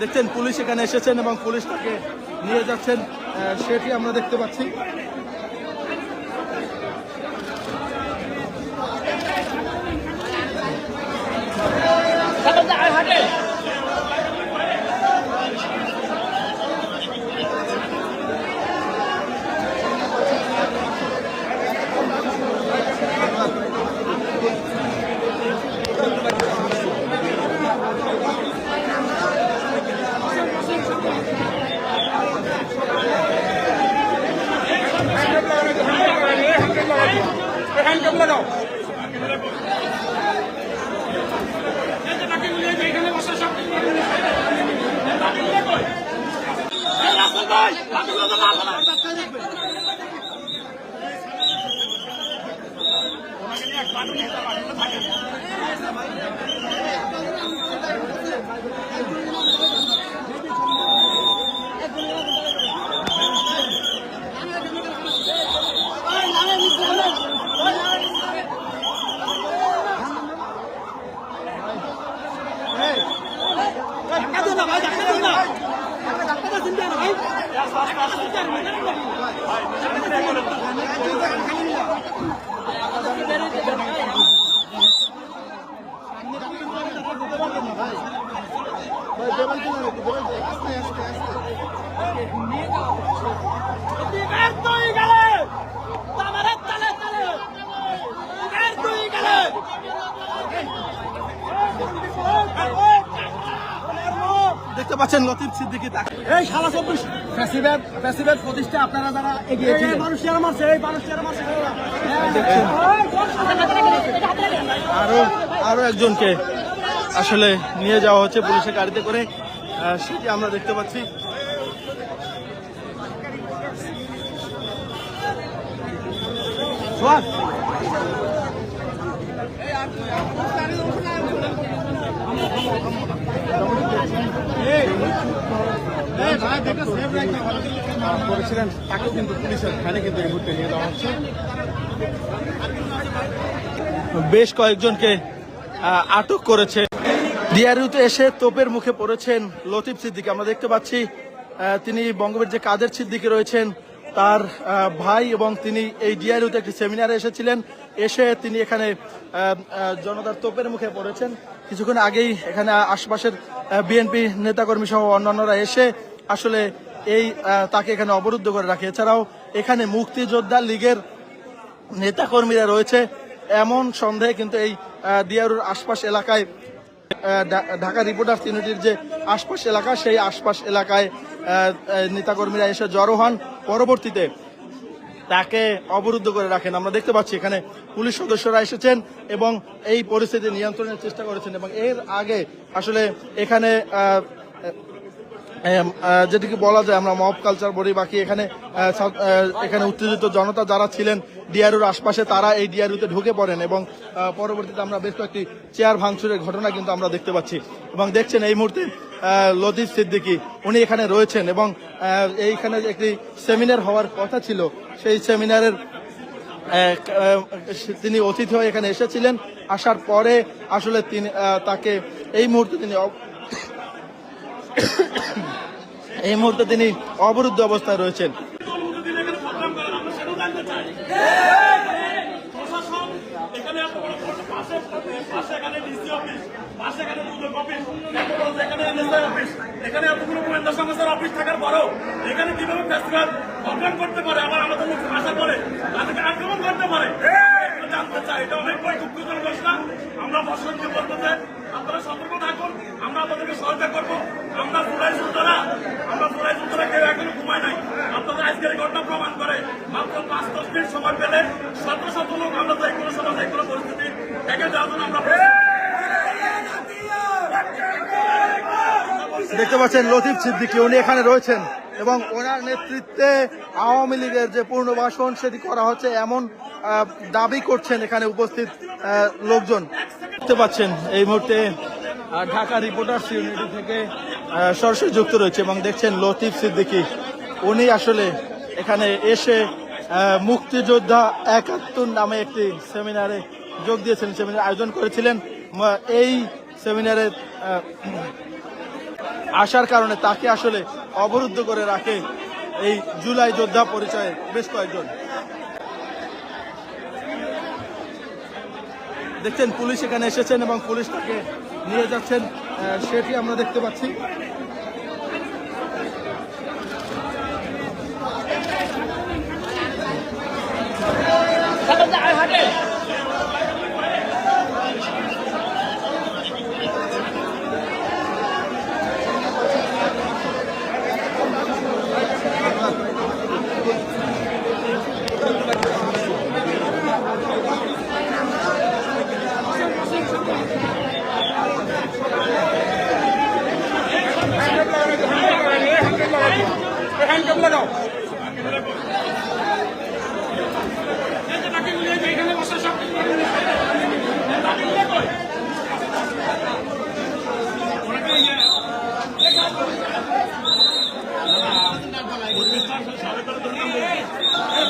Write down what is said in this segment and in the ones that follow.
দেখছেন পুলিশ এখানে এসেছেন এবং পুলিশ তাকে নিয়ে যাচ্ছেন। সেটি আমরা দেখতে পাচ্ছি। তুই গেলে আমার তালে তালে তুই গেলে দেখতে পাচ্ছেন লতিফ সিদ্দিকি তাকে এই সারা চব্বিশ। প্রতিষ্ঠা আপনারা যারা এগিয়েছেন এই মানুষ চেয়ার মারছে এই মানুষ চেয়ার মারছে। আরও আরও একজনকে আসলে নিয়ে যাওয়া হচ্ছে পুলিশের গাড়িতে করে। সেটি আমরা দেখতে পাচ্ছি। সোহাগ। করেছিলেন, তাকেও কিন্তু পুলিশের ভ্যানে কিন্তু এই মুহূর্তে নিয়ে যাওয়া হচ্ছে। বেশ কয়েকজনকে আটক করেছে। ডিআরইউতে এসে তোপের মুখে পড়েছেন লতিফ সিদ্দিকি। আমরা দেখতে পাচ্ছি তিনি বঙ্গবীর যে কাদের সিদ্দিকি রয়েছেন, তার ভাই এবং তিনি এই ডিআরইউতে একটি সেমিনারে এসেছিলেন। এসে তিনি এখানে জনতার তোপের মুখে পড়েছেন। কিছুক্ষণ আগেই এখানে আশপাশের বিএনপি নেতাকর্মী সহ অন্যান্যরা এসে আসলে এই তাকে এখানে অবরুদ্ধ করে রাখে। এছাড়াও এখানে মুক্তিযোদ্ধা লীগের নেতাকর্মীরা রয়েছে। এমন সন্দেহে কিন্তু এই দিয়ারুর আশপাশ এলাকায় ঢাকা রিপোর্টার ইউনিটির যে আশপাশ এলাকা, সেই আশপাশ এলাকায় নেতাকর্মীরা এসে জড়ো হন। পরবর্তীতে তাকে অবরুদ্ধ করে রাখেন। আমরা দেখতে পাচ্ছি এখানে পুলিশ সদস্যরা এসেছেন এবং এই পরিস্থিতি নিয়ন্ত্রণের চেষ্টা করেছেন এবং এর আগে আসলে এখানে যেটিকে বলা যায় আমরা মব কালচার বলি, বাকি এখানে এখানে উত্তেজিত জনতা যারা ছিলেন ডিআরউর আশপাশে তারা এই ডিআরইউতে ঢুকে পড়েন এবং পরবর্তীতে আমরা বেশ কয়েকটি চেয়ার ভাঙচুরের ঘটনা কিন্তু আমরা দেখতে পাচ্ছি। এবং দেখছেন এই মুহূর্তে লতিফ সিদ্দিকী, উনি এখানে রয়েছেন এবং এইখানে একটি সেমিনার হওয়ার কথা ছিল। সেই সেমিনারের তিনি অতিথি হয়ে এখানে এসেছিলেন। আসার পরে আসলে তিনি তাকে এই মুহূর্তে তিনি এই মুহূর্তে তিনি অবরুদ্ধ অবস্থায় রয়েছেন প্রশাসন এখানে এত বড় এখানে এতগুলো গোয়েন্দা সংস্থার অফিস থাকার পরেও এখানে কীভাবে ফেস্টিভ্যাল প্রোগ্রাম করতে পারে, আবার আমাদের মুখ আসার পরে তাদেরকে আক্রমণ করতে পারে? জানতে চাই, এটা অনেক বড় দুঃখজনক ঘটনা। আমরা প্রশাসনকে বলতে চাই, আপনারা সতর্ক থাকুন, আমরা আপনাদেরকে সহায়তা করব। আমরা জুলাই সুলতানা আমরা জুলাই সুলতানা কেউ এখনও ঘুমায় নাই। আপনাদের আজকের ঘটনা প্রমাণ করে, মাত্র পাঁচ দশ মিনিট সময় পেলে শত শত লোক আমরা যে কোনো সময় যে কোনো পরিস্থিতি এগিয়ে যাওয়ার জন্য আমরা দেখতে পাচ্ছেন লতিফ সিদ্দিকী, উনি এখানে রয়েছেন এবং ওনার নেতৃত্বে আওয়ামী লীগের যে পূর্ণবাসন সেটি করা হচ্ছে এমন দাবি করছেন এখানে উপস্থিত লোকজন। দেখতে পাচ্ছেন এই মুহূর্তে ঢাকা রিপোর্টার্স ইউনিটি থেকে সরাসরি যুক্ত রয়েছে এবং দেখছেন লতিফ সিদ্দিকী। উনি আসলে এখানে এসে মুক্তিযোদ্ধা একাত্তর নামে একটি সেমিনারে যোগ দিয়েছেন সেমিনার আয়োজন করেছিলেন। এই সেমিনারে আসার কারণে তাকে আসলে অবরুদ্ধ করে রাখে এই জুলাই যোদ্ধা পরিচয়ে বেশ কয়েকজন। দেখছেন, পুলিশ এখানে এসেছেন এবং পুলিশ তাকে নিয়ে যাচ্ছেন। সেটি আমরা দেখতে পাচ্ছি।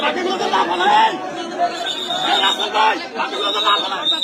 বাকিগুলো তো না ফেলাই এই রাসেল ভাই বাকিগুলো তো না ফেলাই ওনাকে নিয়ে এক বাটু নিয়ে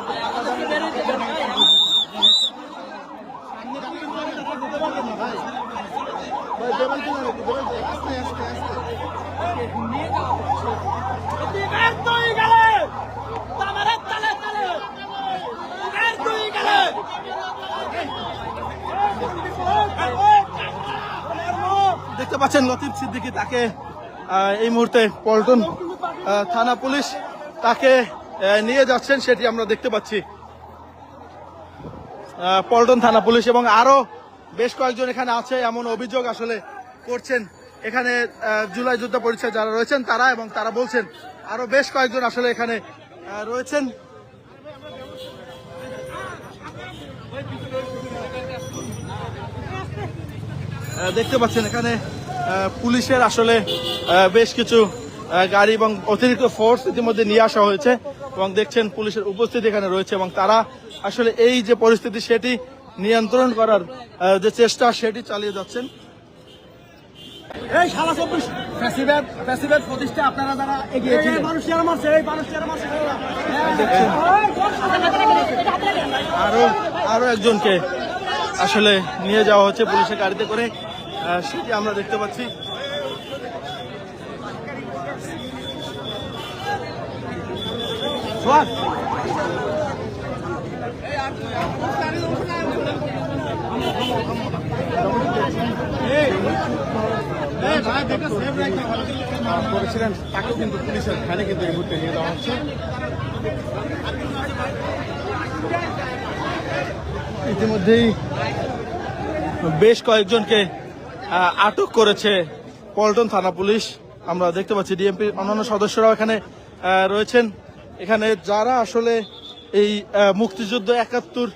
দেখতে পাচ্ছেন লতিফ সিদ্দিকী তাকে এই মুহূর্তে পল্টন থানা পুলিশ তাকে নিয়ে যাচ্ছেন, সেটি আমরা দেখতে পাচ্ছি। পল্টন থানা পুলিশ এবং আরও বেশ কয়েকজন এখানে আছে, এমন অভিযোগ আসলে করছেন। এখানে জুলাই যুদ্ধ পরিচয় যারা রয়েছেন তারা এবং তারা বলছেন আরও বেশ কয়েকজন আসলে এখানে রয়েছেন। দেখতে পাচ্ছেন এখানে পুলিশের আসলে বেশ কিছু গাড়ি এবং অতিরিক্ত ফোর্স ইতিমধ্যে নিয়ে আসা হয়েছে এবং দেখছেন পুলিশের উপস্থিতি এখানে রয়েছে এবং তারা আসলে এই যে পরিস্থিতি সেটি নিয়ন্ত্রণ করার যে চেষ্টা সেটি চালিয়ে যাচ্ছেন। এই সারা চব্বিশ ফ্যাসিব্যাট ফ্যাসিব্যাট প্রতিষ্ঠা আপনারা যারা এগিয়েছিলেন মানুষ যারা মারছে এই মানুষ যারা মারছে আরও আরও একজনকে আসলে নিয়ে যাওয়া হচ্ছে পুলিশের গাড়িতে করে। সেটি আমরা দেখতে পাচ্ছি। সোয়াদ করেছিলেন, তাকেও কিন্তু পুলিশের ভ্যানে কিন্তু এই মুহূর্তে নিয়ে যাওয়া হচ্ছে। ইতিমধ্যেই বেশ কয়েকজনকে আটক করেছে পল্টন থানা পুলিশ। আমরা দেখতে পাচ্ছি ডিএমপির অন্যান্য সদস্যরাও এখানে রয়েছেন। এখানে যারা আসলে এই মুক্তিযুদ্ধ একাত্তর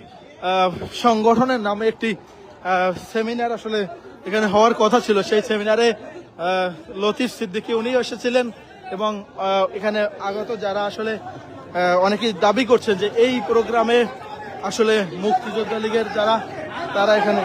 সংগঠনের নামে একটি সেমিনার আসলে এখানে হওয়ার কথা ছিল। সেই সেমিনারে লতিফ সিদ্দিকি উনি এসেছিলেন এবং এখানে আগত যারা আসলে অনেকেই দাবি করছেন যে এই প্রোগ্রামে আসলে মুক্তিযোদ্ধা লীগের যারা, তারা এখানে